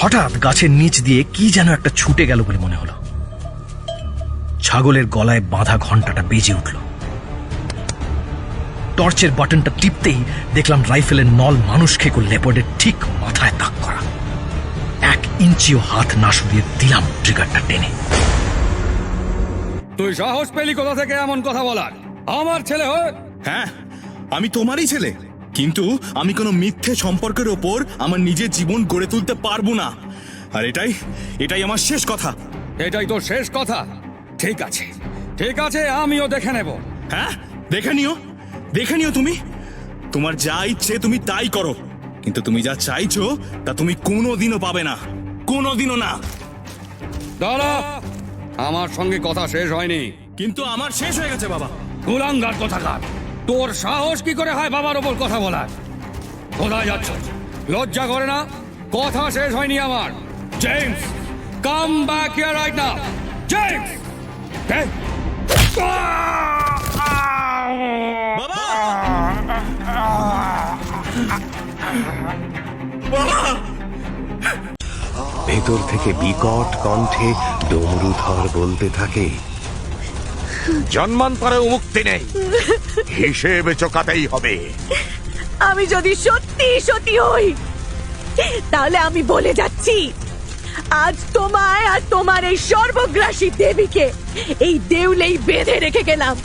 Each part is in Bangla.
হঠাৎ গাছের নিচ দিয়ে কি যেন একটা ছুটে গেল বলে মনে হলো। ছাগলের গলায় বাঁধা ঘন্টাটা বেজে উঠল। টর্চের বাটনটা টিপতেই দেখলাম রাইফেলের নল মানুষ খেকো লেপর্ডের ঠিক মাথায় তাক করা। এক ইঞ্চিও হাত না সরিয়ে দিলাম ট্রিগারটা টেনে। তুই সাহস পেলি কোথা থেকে এমন কথা বলার? আমার ছেলে হ্যাঁ আমি তোমারই ছেলে। কিন্তু আমি কোনো মিথ্যে সম্পর্কের ওপর আমার নিজের জীবন গড়ে তুলতে পারব না। আর এটাই এটাই আমার শেষ কথা। এটাই তো শেষ কথা। ঠিক আছে। ঠিক আছে আমিও দেখে নেব। হ্যাঁ? দেখে নিও। দেখে নিও তুমি। তোমার যা ইচ্ছে তুমি তাই করো। কিন্তু তুমি যা চাইছো তা তুমি কোনোদিনও পাবে না। কোনোদিনও না। দাঁড়া। আমার সঙ্গে কথা শেষ হয়নি। কিন্তু আমার শেষ হয়ে গেছে বাবা। কুলাঙ্গার কথাকার? তোর সাহস কি করে হয় বাবার ওপর কথা বলার? কোথায় যাচ্ছ। লজ্জা করে না? কথা শেষ হয়নি আমার। James come back here right now James বাবা! ভেতর থেকে বিকট কণ্ঠে ডমরুধর বলতে থাকে জন্মান্তরেও মুক্তি নেই হিসেব চোকাতেই হবে। আমি যদি সত্যি সত্যি হই, তাহলে আমি বলে যাচ্ছি, আজ তোমায় আর তোমার এই সর্বগ্রাসী দেবীকে এই দেউলেই বেঁধে রেখে গেলাম।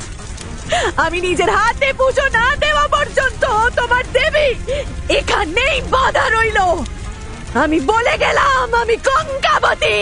আমি নিজের হাতে পুজো না দেওয়া পর্যন্ত তোমার দেবী এখানেই বাধা রইল। আমি বলে গেলাম, আমি কঙ্কাবতী